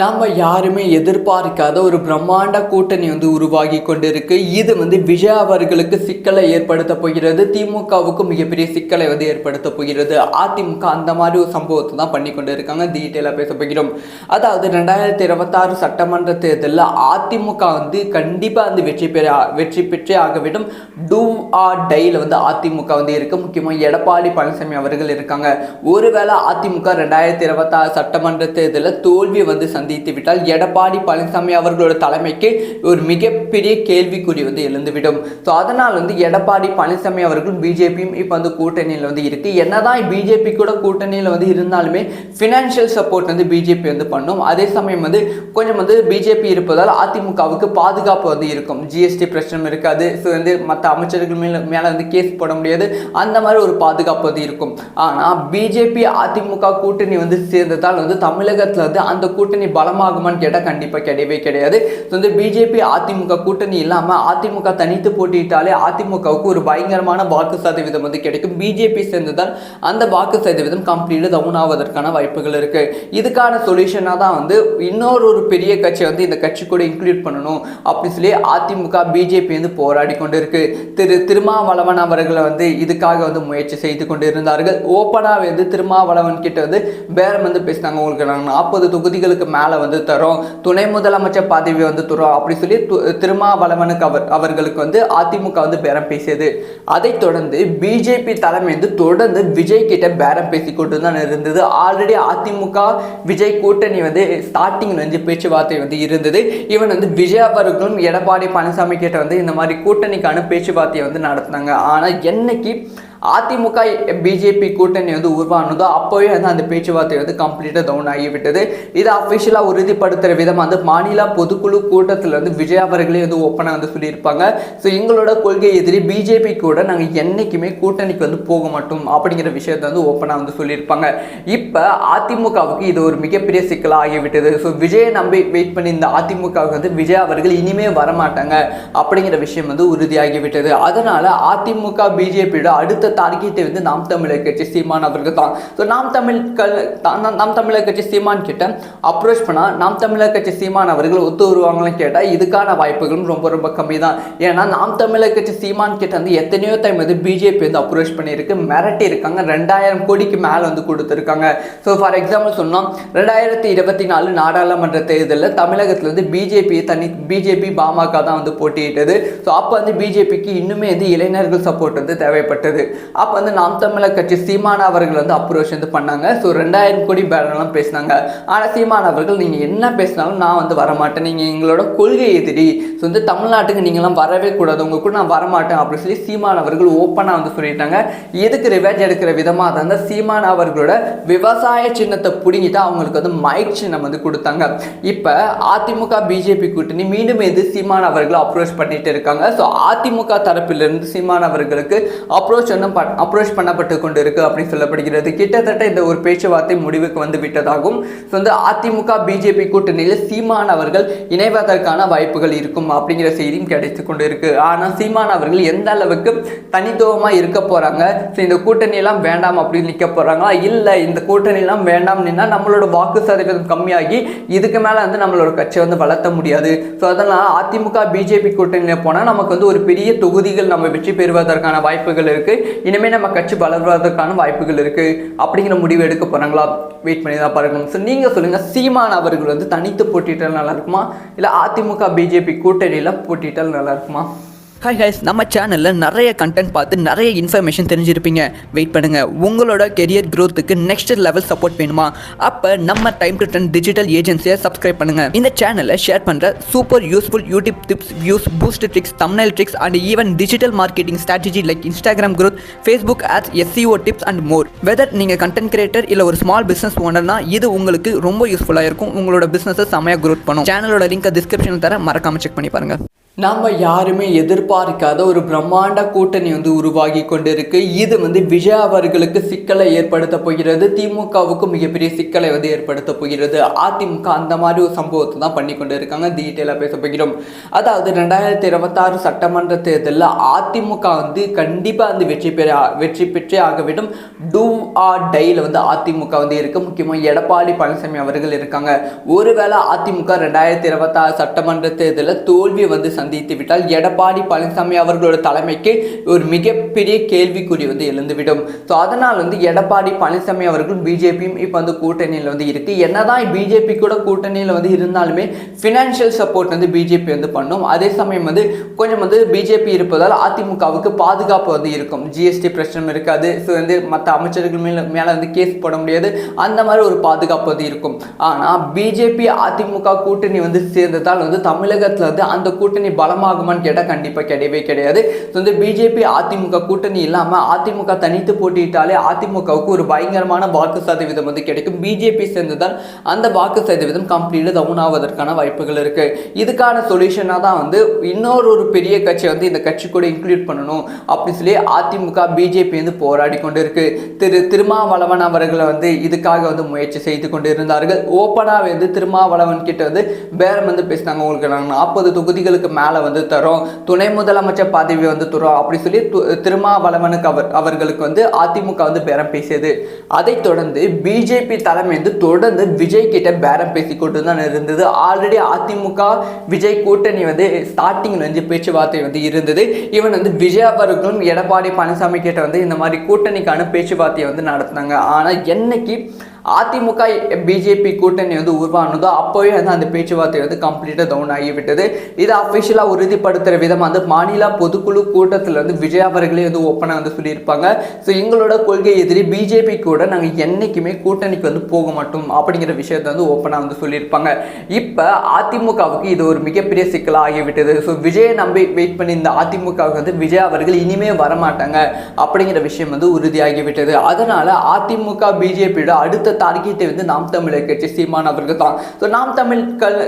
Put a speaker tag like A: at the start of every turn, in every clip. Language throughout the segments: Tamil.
A: நம்ம யாருமே எதிர்பார்க்காத ஒரு பிரம்மாண்ட கூட்டணி வந்து உருவாகி கொண்டிருக்கு. இது வந்து விஜய் அவர்களுக்கு சிக்கலை ஏற்படுத்த போகிறது. திமுகவுக்கு மிகப்பெரிய சிக்கலை வந்து ஏற்படுத்த போகிறது. அதிமுக அந்த மாதிரி ஒரு சம்பவத்தை தான் பண்ணி கொண்டு இருக்காங்க டீட்டெயிலாக பேச போகிறோம். அதாவது ரெண்டாயிரத்தி இருபத்தாறு சட்டமன்ற தேர்தலில் அதிமுக வந்து கண்டிப்பாக வந்து வெற்றி பெற வெற்றி பெற்றே ஆகவிடும். டூ ஆர் டையில் வந்து அதிமுக வந்து இருக்கு. முக்கியமாக எடப்பாடி பழனிசாமி அவர்கள் இருக்காங்க. ஒருவேளை அதிமுக ரெண்டாயிரத்தி இருபத்தாறு சட்டமன்ற தேர்தலில் தோல்வி வந்து சந்தித்து விட்டால் எடப்பாடி பழனிசாமி அவர்களோட தலைமைக்கு ஒரு மிகப்பெரிய கேள்விக்குறி வந்து எழுந்துவிடும். ஸோ அதனால் வந்து எடப்பாடி பழனிசாமி அவர்கள் பிஜேபியும் இப்போ வந்து கூட்டணியில் வந்து இருக்கு. என்னதான் பிஜேபி கூட கூட்டணியில் வந்து இருந்தாலுமே ஃபினான்ஷியல் சப்போர்ட் வந்து பிஜேபி வந்து பண்ணும். அதே சமயம் வந்து கொஞ்சம் வந்து பிஜேபி இருப்பதால் அதிமுகவுக்கு பாதுகாப்பு வந்து இருக்கும். ஜிஎஸ்டி பிரச்சனை இருக்காது. ஸோ வந்து மற்ற அமைச்சர்கள் மேலே மேலே வந்து கேஸ் போட முடியாது. அந்த மாதிரி ஒரு பாதுகாப்பு வந்து இருக்கும். ஆனால் பிஜேபி அதிமுக கூட்டணி வந்து சேர்ந்ததால் வந்து தமிழகத்தில் வந்து அந்த கூட்டணி பலமாகுமான்னு கேட்டால் கண்டிப்பாக கிடையவே கிடையாது. ஸோ வந்து பிஜேபி அதிமுக கூட்டணி இல்லாமல் அதிமுக தனித்து போட்டியிட்டாலே அதிமுகவுக்கு ஒரு பயங்கரமான வாக்கு சதவீதம் வந்து கிடைக்கும். பிஜேபி சேர்ந்ததால் அந்த வாக்கு சதவீதம் கம்ப்ளீட் டவுன் ஆவதற்கான வாய்ப்புகள் இருக்குது இதுக்கான சொல்யூஷனாக தான் வந்து இன்னொரு ஒரு பெரிய கட்சி வந்து இந்த கட்சி கூட இன்க்ளூட் பண்ணணும் அப்படின்னு சொல்லி அதிமுக பிஜேபி வந்து போராடி கொண்டு இருக்கு திரு திருமாவளவன் அவர்களை வந்து இதுக்காக வந்து முயற்சி செய்து கொண்டு இருந்தார்கள் ஓப்பனாக வந்து திருமாவளவன் கிட்ட வந்து பேரம் வந்து பேசினாங்க. உங்களுக்கு நாங்கள் நாற்பது தொகுதிகளுக்கு மேலே வந்து தரும். துணை முதலமைச்சர் பதவி வந்து தரும். அப்படி சொல்லி திருமாவளவனுக்கு அவர் அவர்களுக்கு வந்து அதிமுக வந்து பேரம் பேசியது. அதைத் தொடர்ந்து பிஜேபி தலைமை வந்து தொடர்ந்து விஜய் கிட்ட பேரம் பேசி கொண்டு தான் இருந்தது. ஆல்ரெடி அதிமுக விஜய் கூட்டணி வந்து ஸ்டார்டிங் வந்து பேச்சுவார்த்தை வந்து இருந்தது. இவன் வந்து விஜய் அவர்களும் எடப்பாடி பழனிசாமி கிட்ட வந்து இந்த மாதிரி கூட்டணிக்கான பேச்சுவார்த்தையை வந்து நடத்தினாங்க. ஆனால் என்னைக்கு அதிமுக பிஜேபி கூட்டணி வந்து உருவானதோ அப்போவே வந்து அந்த பேச்சுவார்த்தை வந்து கம்ப்ளீட்டாக டவுன் ஆகிவிட்டது. இதை அஃபிஷியலாக உறுதிப்படுத்துகிற விதமாக வந்து மாநில பொதுக்குழு கூட்டத்தில் வந்து விஜய் அவர்களே வந்து ஓப்பனாக வந்து சொல்லியிருப்பாங்க. ஸோ எங்களோட கொள்கை எதிரி பிஜேபி கூட நாங்கள் என்றைக்குமே கூட்டணிக்கு வந்து போக மாட்டோம் அப்படிங்கிற விஷயத்தை வந்து ஓப்பனாக வந்து சொல்லியிருப்பாங்க. இப்போ அதிமுகவுக்கு இது ஒரு மிகப்பெரிய சிக்கலாக ஆகிவிட்டது. ஸோ விஜயை நம்பி வெயிட் பண்ணி இந்த அதிமுகவுக்கு வந்து விஜய் அவர்கள் இனிமே வரமாட்டாங்க அப்படிங்கிற விஷயம் வந்து உறுதியாகிவிட்டது. அதனால் அதிமுக பிஜேபியோட அடுத்த டார்கெட்டை வந்து நாம் தமிழர் கட்சி சீமான் அவர்கள் தான். ஸோ நாம் தமிழ்கள் நாம் தமிழர் கட்சி சீமான் கிட்ட அப்ரோச் பண்ணால் நாம் தமிழர் கட்சி சீமான் அவர்கள் ஒத்து வருவாங்கன்னு கேட்டால் இதுக்கான வாய்ப்புகளும் ரொம்ப ரொம்ப கம்மி தான் ஏன்னா நாம் தமிழர் கட்சி சீமான் கிட்ட வந்து எத்தனையோ டைம் வந்து பிஜேபி வந்து அப்ரோச் பண்ணியிருக்கு. மிரட்டி இருக்காங்க. ரெண்டாயிரம் கோடிக்கு மேலே வந்து கொடுத்துருக்காங்க. ஸோ ஃபார் எக்ஸாம்பிள் சொன்னால் ரெண்டாயிரத்தி இருபத்தி நாலு நாடாளுமன்ற தேர்தலில் தமிழகத்தில் வந்து பிஜேபி தனி பிஜேபி பாமக தான் வந்து போட்டியிட்டது. ஸோ அப்போ வந்து பிஜேபிக்கு இன்னுமே வந்து இளைஞர்கள் சப்போர்ட் வந்து தேவைப்பட்டது. அப்போ வந்து நாம் தமிழர் கட்சி சீமான் அவர்கள் வந்து அப்ரோச் வந்து பண்ணாங்க. ஸோ ரெண்டாயிரம் கோடி பேரெல்லாம் பேசினாங்க. ஆனால் சீமான் அவர்கள் நீங்கள் என்ன பேசினாலும் நான் வந்து வரமாட்டேன். நீங்கள் எங்களோட கொள்கை எதிரி. ஸோ வந்து தமிழ்நாட்டுக்கு நீங்களாம் வரவே கூடாது. உங்க கூட நான் வரமாட்டேன் அப்படின்னு சொல்லி சீமான் அவர்கள் ஓப்பனாக வந்து சொல்லிட்டாங்க. எதுக்கு ரிவேஜ் எடுக்கிற விதமாக தான் அந்த சீமான் அவர்களோட விவசாய சின்னத்தை பிடுங்கிட்டு அவங்களுக்கு வந்து மைக் சின்னம் வந்து கொடுத்தாங்க. இப்போ அதிமுக பிஜேபி கூட்டணி மீண்டும் எது சீமான் அவர்கள் அப்ரோச் பண்ணிட்டு இருக்காங்க. ஸோ அதிமுக தரப்பிலிருந்து சீமான் அவர்களுக்கு அப்ரோச் வந்து அப்ரோச் பண்ணப்பட்டு கொண்டு இருக்கு அப்படின்னு சொல்லப்படுகிறது. கிட்டத்தட்ட இந்த ஒரு பேச்சுவார்த்தை முடிவுக்கு வந்து விட்டதாகும். ஸோ வந்து அதிமுக பிஜேபி கூட்டணியில் சீமான் அவர்கள் இணைவதற்கான வாய்ப்புகள் இருக்கும் அப்படிங்கிற செய்தியும் கிடைத்து கொண்டு இருக்கு ஆனால் சீமான் அவர்கள் எந்த அளவுக்கு தனித்துவமாக இருக்க போறாங்க? ஸோ இந்த கூட்டணி எல்லாம் வேண்டாம் அப்படின்னு நிற்க போறாங்களா? இல்லை இந்த கூட்டணி எல்லாம் நின்னா நம்மளோட வாக்கு சதவீதம் கம்மியாகி இதுக்கு மேலே வந்து நம்மளோட கட்சியை வந்து வளர்த்த முடியாது. ஸோ அதனால் அதிமுக பிஜேபி கூட்டணியில் போனால் நமக்கு வந்து ஒரு பெரிய தொகுதிகள் நம்ம வெற்றி பெறுவதற்கான வாய்ப்புகள் இருக்கு. இனிமேல் நம்ம கட்சி வளர்வதற்கான வாய்ப்புகள் இருக்கு. அப்படிங்கிற முடிவு எடுக்க போறாங்களா? வெயிட் பண்ணி தான் பார்க்கணும் ஸோ நீங்கள் சொல்லுங்க சீமான் அவர்கள் வந்து தனித்து போட்டிட்டால் நல்லா இருக்குமா? இல்லை அதிமுக பிஜேபி கூட்டணியில் போட்டிட்டால் நல்லா இருக்குமா? ஹாய் ஹாய்ஸ் நம்ம சேனலில் நிறைய கண்டென்ட் பார்த்து நிறைய இன்ஃபர்மேஷன் தெரிஞ்சிருப்பீங்க. வெயிட் பண்ணுங்க. உங்களோட கெரியர் க்ரோத்துக்கு நெக்ஸ்ட் லெவல் சப்போர்ட் வேணுமா? அப்போ நம்ம டைம் டு டென் டிஜிட்டல் ஏஜென்சியை சப்ஸ்கிரைப் பண்ணுங்க. இந்த சேனலை ஷேர் பண்ணுற super useful YouTube tips views boost tricks Tamil tricks and even digital marketing strategy like Instagram growth Facebook ads SEO tips and more whether நீங்கள் கண்டென்ட் கிரியேட்டர் இல்லை ஒரு ஸ்மால் பிஸ்னஸ் ஓனர்னா இது உங்களுக்கு ரொம்ப யூஸ்ஃபுல்லாக இருக்கும். உங்களோட பிஸ்னஸை செமையாக க்ரோத் பண்ணும். சேனலோட லிங்க் டிஸ்கிரிப்ஷனில் தர மறக்காமல் செக் பண்ணி பாருங்க. நம்ம யாருமே எதிர்பார்க்காத ஒரு பிரம்மாண்ட கூட்டணி வந்து உருவாகி கொண்டிருக்கு. இது வந்து விஜய் அவர்களுக்கு சிக்கலை ஏற்படுத்த போகிறது. திமுகவுக்கு மிகப்பெரிய சிக்கலை வந்து ஏற்படுத்த போகிறது. அதிமுக அந்த மாதிரி ஒரு சம்பவத்தை தான் பண்ணி கொண்டு இருக்காங்க டீட்டெயிலாக பேச போகிறோம். அதாவது ரெண்டாயிரத்தி இருபத்தாறு சட்டமன்ற தேர்தலில் அதிமுக வந்து கண்டிப்பாக வந்து வெற்றி பெற வெற்றி பெற்றே ஆகவிடும். டூ ஆர் டையில் வந்து அதிமுக வந்து இருக்கு. முக்கியமாக எடப்பாடி பழனிசாமி அவர்கள் இருக்காங்க. ஒருவேளை அதிமுக ரெண்டாயிரத்தி இருபத்தாறு சட்டமன்ற தேர்தலில் தோல்வி வந்து சந்தித்து விட்டால் எடப்பாடி பழனிசாமி அவர்களோட தலைமைக்கு ஒரு மிகப்பெரிய கேள்விக்குறி வந்து எழுந்துவிடும். ஸோ அதனால் வந்து எடப்பாடி பழனிசாமி அவர்களும் பிஜேபியும் இப்போ வந்து கூட்டணியில் வந்து இருக்கு. என்னதான் பிஜேபி கூட கூட்டணியில் வந்து இருந்தாலுமே ஃபினான்ஷியல் சப்போர்ட் வந்து பிஜேபி வந்து பண்ணும். அதே சமயம் வந்து கொஞ்சம் வந்து பிஜேபி இருப்பதால் அதிமுகவுக்கு பாதுகாப்பு வந்து இருக்கும். ஜிஎஸ்டி பிரச்சனை இருக்காது. ஸோ வந்து மற்ற அமைச்சர்கள் மேலே மேலே வந்து கேஸ் போட முடியாது. அந்த மாதிரி ஒரு பாதுகாப்பு வந்து இருக்கும். ஆனால் பிஜேபி அதிமுக கூட்டணி வந்து சேர்ந்ததால் வந்து தமிழகத்தில் வந்து அந்த கூட்டணி பலமாகுமான்னு கேட்டால் கண்டிப்பாக கிடையவே கிடையாது. ஸோ வந்து பிஜேபி அதிமுக கூட்டணி இல்லாமல் அதிமுக தனித்து போட்டியிட்டாலே அதிமுகவுக்கு ஒரு பயங்கரமான வாக்கு சதவீதம் வந்து கிடைக்கும். பிஜேபி சேர்ந்ததால் அந்த வாக்கு சதவீதம் கம்ப்ளீட்டாக டவுன் ஆவதற்கான வாய்ப்புகள் இருக்குது இதுக்கான சொல்யூஷனாக தான் வந்து இன்னொரு ஒரு பெரிய கட்சி வந்து இந்த கட்சி கூட இன்க்ளூட் பண்ணணும் அப்படின்னு சொல்லி அதிமுக பிஜேபி வந்து போராடி கொண்டு இருக்கு திரு திருமாவளவன் அவர்களை வந்து இதுக்காக வந்து முயற்சி செய்து கொண்டு இருந்தார்கள் ஓப்பனாக வந்து திருமாவளவன் கிட்ட வந்து பேரம் வந்து பேசினாங்க. உங்களுக்கு நாங்கள் நாற்பது தொகுதிகளுக்கு மேலே வந்து தரும். துணை முதலமைச்சர் பதவி வந்து தரும். அப்படி சொல்லி து- திருமாவளவனுக்கு அவர் அவர்களுக்கு வந்து அதிமுக வந்து பேரம் பேசியது. அதைத் தொடர்ந்து பிஜேபி தலைமை வந்து தொடர்ந்து விஜய் கிட்ட பேரம் பேசி கொண்டு தான் இருந்தது. ஆல்ரெடி அதிமுக விஜய் கூட்டணி வந்து ஸ்டார்டிங்ல வந்து பேச்சுவார்த்தை வந்து இருந்தது. இவன் வந்து விஜய் அவர்களும் எடப்பாடி பழனிசாமி கிட்ட வந்து இந்த மாதிரி கூட்டணிக்கான பேச்சுவார்த்தையை வந்து நடத்தினாங்க. ஆனால் என்னைக்கு அதிமுக பிஜேபி கூட்டணி வந்து உருவானதோ அப்போவே வந்து அந்த பேச்சுவார்த்தை வந்து கம்ப்ளீட்டாக டவுன் ஆகிவிட்டது. இதை அஃபிஷியலாக உறுதிப்படுத்துகிற விதமாக வந்து மாநில பொதுக்குழு கூட்டத்தில் வந்து விஜய் அவர்களே வந்து ஓப்பனாக வந்து சொல்லியிருப்பாங்க. ஸோ எங்களோட கொள்கை எதிரி பிஜேபி கூட நாங்கள் என்றைக்குமே கூட்டணிக்கு வந்து போக மாட்டோம் அப்படிங்கிற விஷயத்தை வந்து ஓப்பனாக வந்து சொல்லியிருப்பாங்க. இப்போ அதிமுகவுக்கு இது ஒரு மிகப்பெரிய சிக்கலாக ஆகிவிட்டது. ஸோ விஜயை நம்பி வெயிட் பண்ணி இந்த அதிமுகவுக்கு வந்து விஜய் அவர்கள் இனிமே வரமாட்டாங்க அப்படிங்கிற விஷயம் வந்து உறுதியாகிவிட்டது. அதனால் அதிமுக பிஜேபியோட அடுத்த டார்கெட்டை வந்து நாம் தமிழர் கட்சி சீமான் அவர்கள் தான். ஸோ நாம் தமிழ்கள்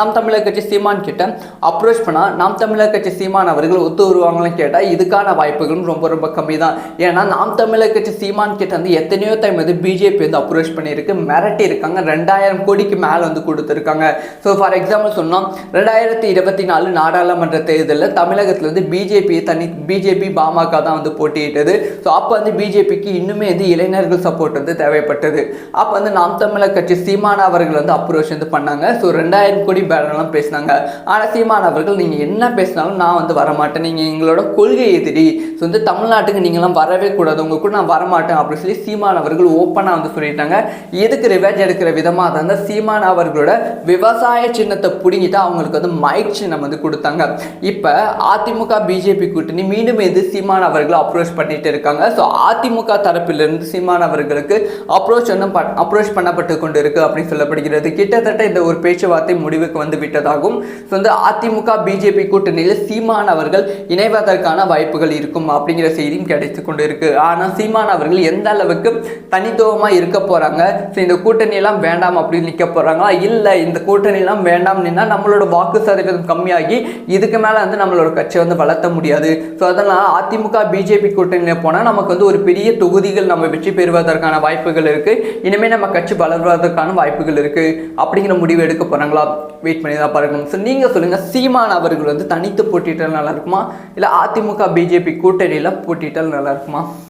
A: நாம் தமிழர் கட்சி சீமான் கிட்ட அப்ரோச் பண்ணால் நாம் தமிழர் கட்சி சீமான் அவர்கள் ஒத்து வருவாங்கன்னு கேட்டால் இதுக்கான வாய்ப்புகளும் ரொம்ப ரொம்ப கம்மி தான் ஏன்னா நாம் தமிழர் கட்சி சீமான் கிட்ட வந்து எத்தனையோ டைம் வந்து பிஜேபி வந்து அப்ரோச் பண்ணியிருக்கு. மிரட்டி இருக்காங்க. ரெண்டாயிரம் கோடிக்கு மேலே வந்து கொடுத்துருக்காங்க. ஸோ ஃபார் எக்ஸாம்பிள் சொன்னால் ரெண்டாயிரத்தி இருபத்தி நாலு நாடாளுமன்ற தேர்தலில் தமிழகத்தில் வந்து பிஜேபி தனி பிஜேபி பாமக தான் வந்து போட்டியிட்டது. ஸோ அப்போ வந்து பிஜேபிக்கு இன்னுமே வந்து இளைஞர்கள் சப்போர்ட் வந்து தேவைப்பட்டது. அப்போ வந்து நாம் தமிழர் கட்சி சீமான அவர்கள் வந்து அப்ரோச் வந்து பண்ணாங்க. ஸோ ரெண்டாயிரம் கோடி பேரெல்லாம் பேசினாங்க. ஆனால் சீமான அவர்கள் நீங்கள் என்ன பேசினாலும் நான் வந்து வரமாட்டேன். நீங்கள் எங்களோட கொள்கை எதிரி. ஸோ வந்து தமிழ்நாட்டுக்கு நீங்களாம் வரவே கூடாது. உங்க கூட நான் வரமாட்டேன் அப்படின்னு சொல்லி சீமான் அவர்கள் ஓப்பனாக வந்து சொல்லிட்டாங்க. எதுக்கு ரிவேஜ் எடுக்கிற விதமாக தான் தான் சீமான் அவர்களோட விவசாய சின்னத்தை பிடுங்கிட்டு அவங்களுக்கு வந்து மைக் சின்னம் வந்து கொடுத்தாங்க. இப்போ அதிமுக பிஜேபி கூட்டணி மீண்டும் எது சீமான் அவர்களை அப்ரோச் பண்ணிட்டு இருக்காங்க. ஸோ அதிமுக தரப்பிலிருந்து சீமான் அவர்களுக்கு அப்ரோச் வந்து அப்ரோச் பண்ணப்பட்டு கொண்டு இருக்கு அப்படின்னு சொல்லப்படுகிறது. கிட்டத்தட்ட இந்த ஒரு பேச்சுவார்த்தை முடிவுக்கு வந்து விட்டதாகும். ஸோ வந்து அதிமுக பிஜேபி கூட்டணியில் சீமான் அவர்கள் இணைவதற்கான வாய்ப்புகள் இருக்கும் அப்படிங்கிற செய்தியும் கிடைத்து கொண்டு இருக்கு ஆனால் சீமான் அவர்கள் எந்த அளவுக்கு தனித்துவமாக இருக்க போறாங்க? ஸோ இந்த கூட்டணியெல்லாம் வேண்டாம் அப்படின்னு நிற்க போறாங்களா? இல்லை இந்த கூட்டணியெல்லாம் வேண்டாம் நின்னா நம்மளோட வாக்கு சதவீதம் கம்மியாகி இதுக்கு மேலே வந்து நம்மளோட கட்சியை வந்து வளர்த்த முடியாது. ஸோ அதனால் அதிமுக பிஜேபி கூட்டணியில் போனால் நமக்கு வந்து ஒரு பெரிய தொகுதிகள் நம்ம வெற்றி பெறுவதற்கான வாய்ப்புகள் இருக்கு. இனிமேல் நம்ம கட்சி வளர்வதற்கான வாய்ப்புகள் இருக்கு. அப்படிங்கிற முடிவு எடுக்க போறாங்களா? வெயிட் பண்ணி தான் பார்க்கணும். ஸோ நீங்கள் சொல்லுங்கள் சீமான் அவர்கள் வந்து தனித்து போட்டிட்டால் நல்லா இருக்குமா? இல்லை அதிமுக பிஜேபி கூட்டணியில் போட்டிட்டால் நல்லா இருக்குமா?